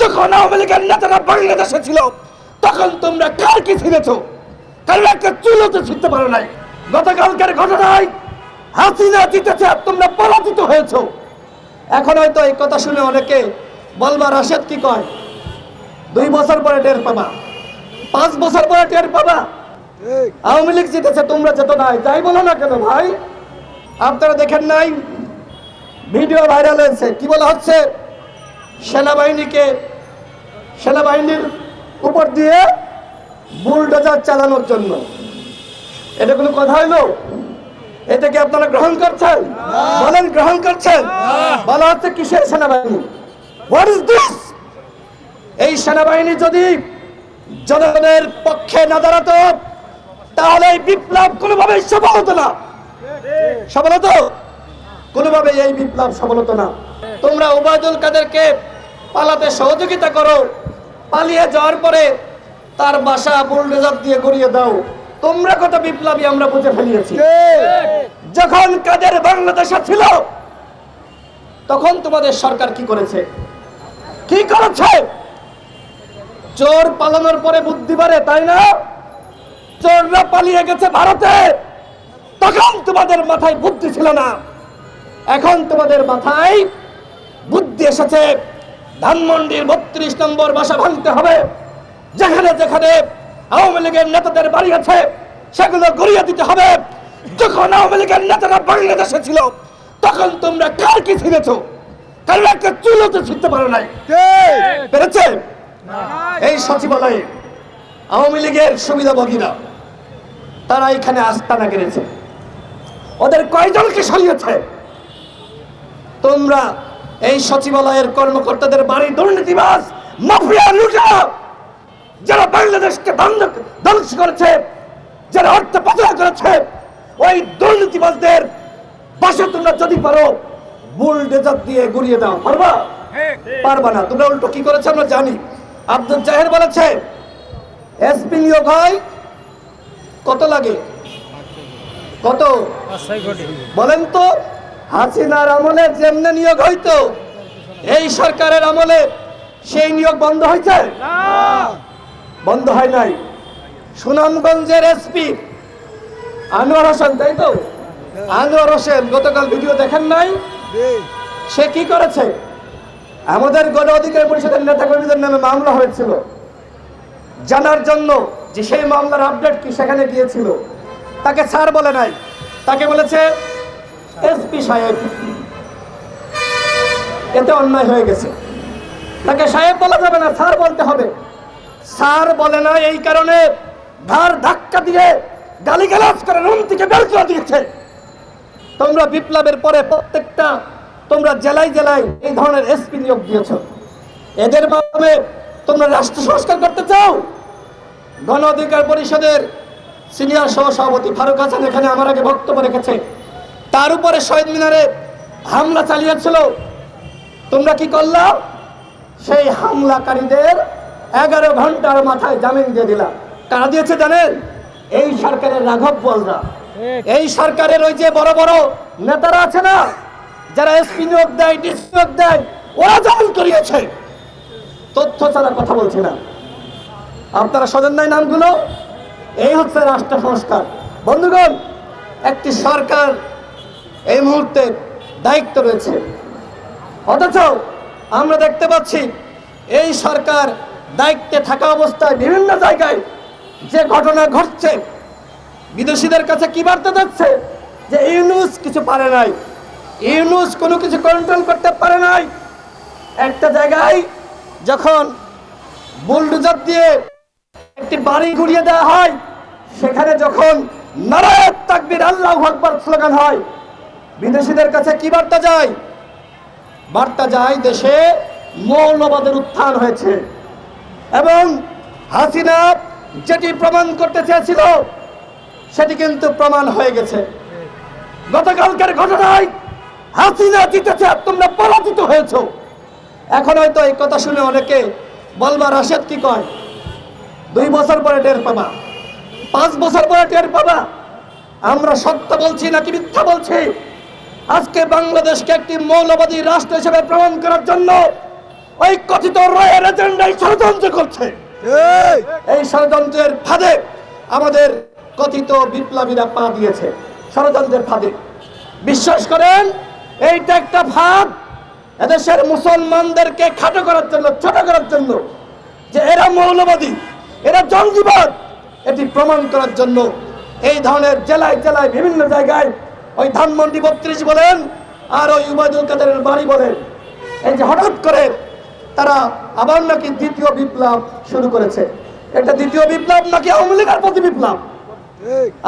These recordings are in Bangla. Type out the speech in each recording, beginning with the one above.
যখন আওয়ামী লীগের নেতারা বাংলাদেশে ছিল তখন তোমরা কার কি ছিঁড়েছ কারণ একটা চুলোতে ছিঁড়তে পারো নাই। গতকালকের ঘটনায় হাসিনা জিতেছে আর তোমরা পরাজিত হয়েছ। এখন হয়তো এই কথা শুনে অনেকে বলবা রাশেদ কি কয়? দুই বছর পরে টের পাবা। পাঁচ বছর পরে টের পাবা। আওয়ামী লীগ জিতেছে তোমরা যেত নাই। যাই বলো না কেন ভাই? আপনারা দেখেন নাই? ভিডিও ভাইরাল হয়েছে। কি বলা হচ্ছে? সেনাবাহিনীকে সেনাবাহিনীর উপর দিয়ে বুলডোজার চালানোর জন্য। এটা কোনো কথা হইল? এটা কি আপনারা গ্রহণ করছেন? বলেন গ্রহণ করছেন? বলা হচ্ছে কিসের সেনাবাহিনী? হোয়াট ইজ দিস এই সেনাবাহিনী যদি জনগণের পক্ষে না দাঁড়াতো তাহলে এই বিপ্লব কোনোভাবেই সফল হতো না। সফল হতো? কোনোভাবে এই বিপ্লব সফল হতো না। তোমরা ওবায়দুল কাদেরকে পালাতে সহযোগিতা করো, পালিয়ে যাওয়ার পরে তার বাসা বুলডোজার দিয়ে গড়িয়ে দাও। তোমরা কত বিপ্লবী আমরা বুঝে ফেলিয়েছি। যখন কাদের বাংলাদেশে ছিল, তখন তোমাদের সরকার কি করেছে? কি করেছে? চোর পালানোর পরে বুদ্ধি বাড়ে, তাই না? চোররা পালিয়ে গেছে ভারতে, তখন তোমাদের মাথায় বুদ্ধি ছিল না। এখন তোমাদের মাথায় বুদ্ধি এসেছে। ধানমন্ডির বত্রিশ নম্বর বাসা ভাঙতে হবে। যেখানে যেখানে আওয়ামী লীগের নেতাদের বাড়ি আছে সেগুলো গড়িয়ে দিতে হবে। যখন আওয়ামী লীগের নেতারা বাংলাদেশে ছিল তখন তোমরা কার কি ছিঁড়েছ কারণ একটা চুলোতে ছিঁড়তে পারো নাই। পেরেছে? এই সচিবালয়ে আওয়ামী লীগের সুবিধাভোগীরা তারা এখানে আস্তানা গেড়েছে। ওদের কয়জনকে সরিয়েছে? তোমরা এই সচিবালয়ের কর্মকর্তাদের বাড়ি দুর্নীতিবাজ মাফিয়া লুটা যারা বাংলাদেশকে ধ্বংস ধ্বংস করেছে যারা অর্থ পাচার করেছে ওই দুর্নীতিবাজদের বাসা তোমরা যদি পারো বুলডেজার দিয়ে গুড়িয়ে দাও। পারবা? পারবা না। তোমরা উল্টো কি করেছে আমরা জানি। আব্দুল জাহের বলেছে এসপি নিয়োগ হয় কত লাগে? কত? বলেন তো। হাসিনার আমলে যেমনে নিয়োগ হইতো এই সরকারের আমলে সেই নিয়োগ বন্ধ হয়েছে বন্ধ হয় নাই। সুনামগঞ্জের এসপি আনোয়ার হোসেন তাই তো? আনোয়ার হোসেন গতকাল ভিডিও দেখেন নাই? সে কি করেছে? আমাদের গণ অধিকার পরিষদের নেতা কর্মীদের নামে মামলা হয়েছিল। জানার জন্য যে সেই মামলার আপডেট কি সেখানে গিয়েছিল তাকে স্যার বলে নাই। তাকে বলেছে সাহেব। এতে অন্যায় হয়ে গেছে। তাকে সাহেব বলা যাবে না, স্যার বলতে হবে। স্যার বলে না এই কারণে ধার ধাক্কা দিয়ে গালিগালাজ করে রুম থেকে বের করে দিয়েছে। তোমরা বিপ্লবের পরে প্রত্যেকটা, তোমরা জেলায় জেলায় এই ধরনের এসপি নিয়োগ দিয়েছ। এদের মাধ্যমে তোমরা রাষ্ট্র সংস্কার করতে চাও? গণ অধিকার পরিষদের সিনিয়র সহসভাপতি ফারুক হাসান এখানে আমার আগে বক্তব্য রেখেছে। তার উপরে শহীদ মিনারে হামলা চালিয়েছিল। তোমরা কি করলা? সেই হামলাকারীদের এগারো ঘণ্টার মাথায় জামিন দিয়ে দিলাম কারা দিয়েছে জানেন? এই সরকারের রাঘব বলরা। এই সরকারের ওই যে বড় বড় নেতারা আছে না, যারা এসপি নিয়োগ দেয়, ডিসি নিয়োগ দেয়, ওরা জামিন করিয়েছে। তথ্য ছাড়া কথা বলছে না। আপনারা শোনেন নাই নামগুলো? এই হচ্ছে রাষ্ট্র সংস্কার। বন্ধুগণ, একটি সরকার এই মুহূর্তে দায়িত্ব রয়েছে। অথচ আমরা দেখতে পাচ্ছি, এই সরকার দায়িত্বে থাকা অবস্থায় বিভিন্ন জায়গায় যে ঘটনা ঘটছে, বিদেশিদের কাছে কি বার্তা যাচ্ছে? যে ইউনুস কিছু পারে নাই। ইউনুস কোনো কিছু কন্ট্রোল করতে পারে নাই। একটা জায়গায় যখন বুলডোজার দিয়ে একটি বাড়ি ঘুরিয়ে দেওয়া হয়, সেখানে যখন নারায়ণ তাকবির আল্লাহ আকবর স্লোগান হয় বিদেশিদের কাছে কি বার্তা যায়? বার্তা যায় দেশে মৌলবাদের উত্থান হয়েছে। এবং হাসিনা যেটি প্রমাণ করতে চেয়েছিল, সেটি কিন্তু প্রমাণ হয়ে গেছে। গতকালকের ঘটনায় হাসিনা জিতেছে, আর তোমরা পরাজিত হয়েছ। এখন হয়তো এই কথা শুনে অনেকে বলবা, রাশেদ কি কয়? দুই বছর পরে টের পাবা। পাঁচ বছর পরে টের পাবা। আমরা সত্য বলছি নাকি মিথ্যা বলছি? আজকে বাংলাদেশকে একটি মৌলবাদী রাষ্ট্র হিসেবে প্রমাণ করার জন্য ওই কথিত রয়ের এজেন্ডাই ষড়যন্ত্র করছে। এই! ষড়যন্ত্রের ফাঁদে আমাদের কথিত বিপ্লবীরা পা দিয়েছে। ষড়যন্ত্রের ফাঁদে। বিশ্বাস করেন এইটা একটা ফাঁদ। এদেশের মুসলমানদেরকে খাটো করার জন্য ছোট করার জন্য যে এরা মৌলবাদী এরা জঙ্গিবাদ এটি প্রমাণ করার জন্য এই ধরনের জেলায় জেলায় বিভিন্ন জায়গায় ওই ধানমন্ডি বত্রিশ বলেন, আর ওই উবায়দুল কাদেরের বাড়ি বলেন। এই যে হঠাৎ করে তারা আবার নাকি দ্বিতীয় বিপ্লব শুরু করেছে। এটা দ্বিতীয় বিপ্লব নাকি আওয়ামী লীগের প্রতি বিপ্লব?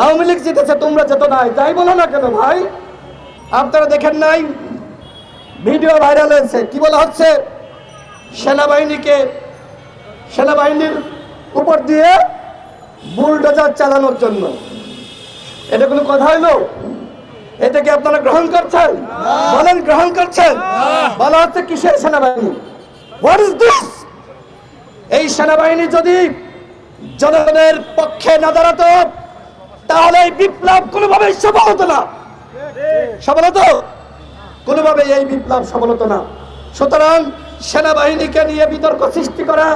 আওয়ামী লীগ জিতেছে, তোমরা যেত নাই। তাই বলো না কেন ভাই? আপনারা দেখেন নাই? ভিডিও ভাইরাল হয়েছে। কি বলা হচ্ছে? সেনাবাহিনীকে, সেনাবাহিনীর উপর দিয়ে বুলডোজার চালানোর জন্য। এটা কোনো কথা হইল? এটাকে আপনারা গ্রহণ করছেন? বলেন গ্রহণ করছেন? বলা হচ্ছে কিসের সেনাবাহিনী? হোয়াট ইজ দিস এই সেনাবাহিনী যদি জনগণের পক্ষে না দাঁড়াতো তাহলে এই বিপ্লব কোনোভাবেই সফল হতো না। সফল হতো? কোনোভাবে এই বিপ্লব সফল হতো না। সুতরাং সেনাবাহিনীকে নিয়ে বিতর্ক সৃষ্টি করা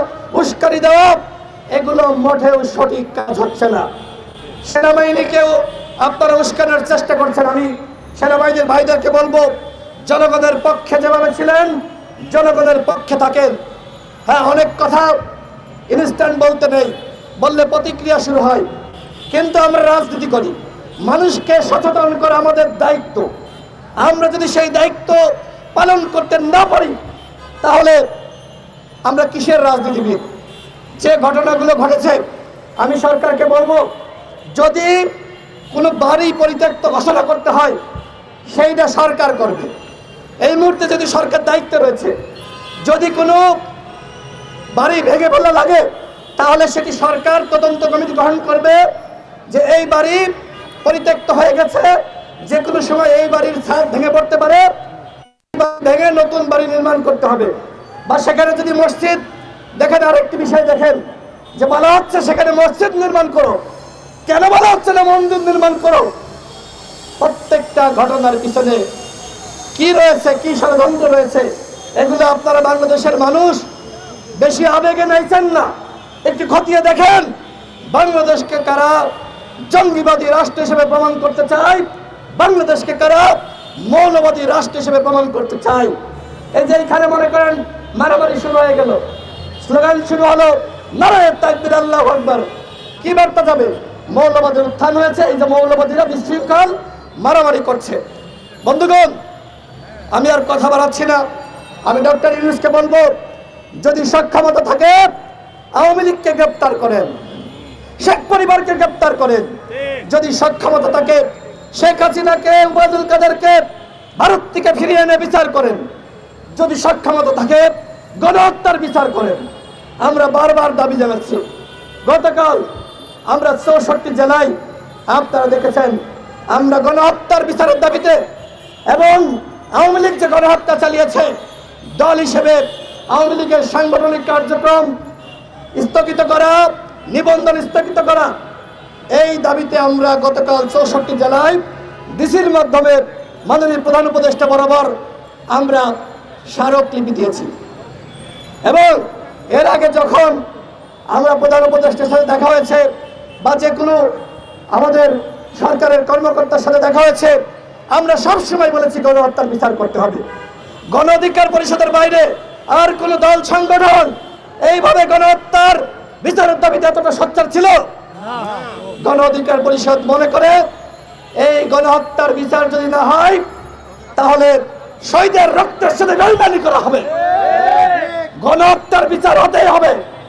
উস্কানি দেওয়া এগুলো মোটেও সঠিক কাজ হচ্ছে না। সেনাবাহিনীকেও আপনারা উস্কানোর চেষ্টা করছেন। আমি সেনাবাহিনীর ভাইদেরকে বলব, জনগণের পক্ষে যেভাবে ছিলেন, জনগণের পক্ষে থাকেন। হ্যাঁ অনেক কথা ইনস্ট্যান্ট বলতে নেই, বললে প্রতিক্রিয়া শুরু হয়। কিন্তু আমরা রাজনীতি করি। মানুষকে সচেতন করা আমাদের দায়িত্ব। আমরা যদি সেই দায়িত্ব পালন করতে না পারি, তাহলে আমরা কিসের রাজনীতিবিদ? যে ঘটনাগুলো ঘটেছে, আমি সরকারকে বলব, যদি কোনো বাড়ি পরিত্যক্ত ঘোষণা করতে হয়, সেইটা সরকার করবে। এই মুহূর্তে যদি সরকার দায়িত্ব রয়েছে, যদি কোনো বাড়ি ভেঙে ফেলা লাগে, তাহলে সেটি সরকার তদন্ত কমিটি গ্রহণ করবে যে এই বাড়ি পরিত্যক্ত হয়ে গেছে, যে কোনো সময় এই বাড়ির ছাদ ভেঙে পড়তে পারে ভেঙে নতুন বাড়ি নির্মাণ করতে হবে। বা সেখানে যদি মসজিদ, দেখেন আরেকটি বিষয় দেখেন, যে বলা হচ্ছে সেখানে মসজিদ নির্মাণ করো। কেন বলা হচ্ছে না মন্দির নির্মাণ করো? প্রত্যেকটা ঘটনার পিছনে কি রয়েছে, কি ষড়যন্ত্র রয়েছে, এগুলো আপনারা বাংলাদেশের মানুষ বেশি আবেগে নাইছেন না? একটু খতিয়ে দেখেন, বাংলাদেশকে কারা জঙ্গিবাদী রাষ্ট্র হিসেবে প্রমাণ করতে চায়? বাংলাদেশকে কারা মৌলবাদী রাষ্ট্র হিসেবে প্রমাণ করতে চায়? এই যে এখানে মনে করেন মারামারি শুরু হয়ে গেল। স্লোগান শুরু হলো নারায়ণ তাকবির, আল্লাহ আকবর। কি বার্তা যাবে? মৌলবাদের উত্থান হয়েছে, এই যে মৌলবাদীরা বিশৃঙ্খল মারামারি করছে। বন্ধুগণ, আমি আর কথা বাড়াচ্ছি না। আমি ডক্টর ইউনুসকে বলব, যদি সক্ষমতা থাকে, আওয়ামী লীগকে গ্রেপ্তার করেন, শেখ পরিবারকে গ্রেপ্তার করেন। যদি সক্ষমতা থাকে, শেখ হাসিনাকে উবায়দুল কাদেরকে, ভারত থেকে ফিরিয়ে এনে বিচার করেন। যদি সক্ষমতা থাকে, গণহত্যার বিচার করেন। আমরা বারবার দাবি জানাচ্ছি, গতকাল আমরা চৌষট্টি জেলায় আপনারা দেখেছেন, আমরা গণহত্যার বিচারের দাবিতে এবং আওয়ামী লীগ যে গণহত্যা চালিয়েছে, দল হিসেবে আওয়ামী লীগের সাংগঠনিক কার্যক্রম স্থগিত করা, নিবন্ধন স্থগিত করা, এই দাবিতে আমরা গতকাল চৌষট্টি জেলায় ডিসির মাধ্যমে মাননীয় প্রধান উপদেষ্টা বরাবর আমরা স্মারকলিপি দিয়েছি। এবং এর আগে যখন আমরা প্রধান উপদেষ্টার সাথে দেখা হয়েছে বা যে কোনো আমাদের সরকারের কর্মকর্তার সাথে দেখা হয়েছে, আমরা সবসময় বলেছি গণহত্যার বিচার করতে হবে। গণ অধিকার পরিষদের বাইরে আর কোন দল সংগঠন এইভাবে গণহত্যার বিচারের দাবিতে এতটা সচ্চার ছিল? গণ অধিকার পরিষদ মনে করে এই গণহত্যার বিচার যদি না হয়, তাহলে শহীদের রক্তের সাথে করা হবে। গণহত্যার বিচার হতেই হবে।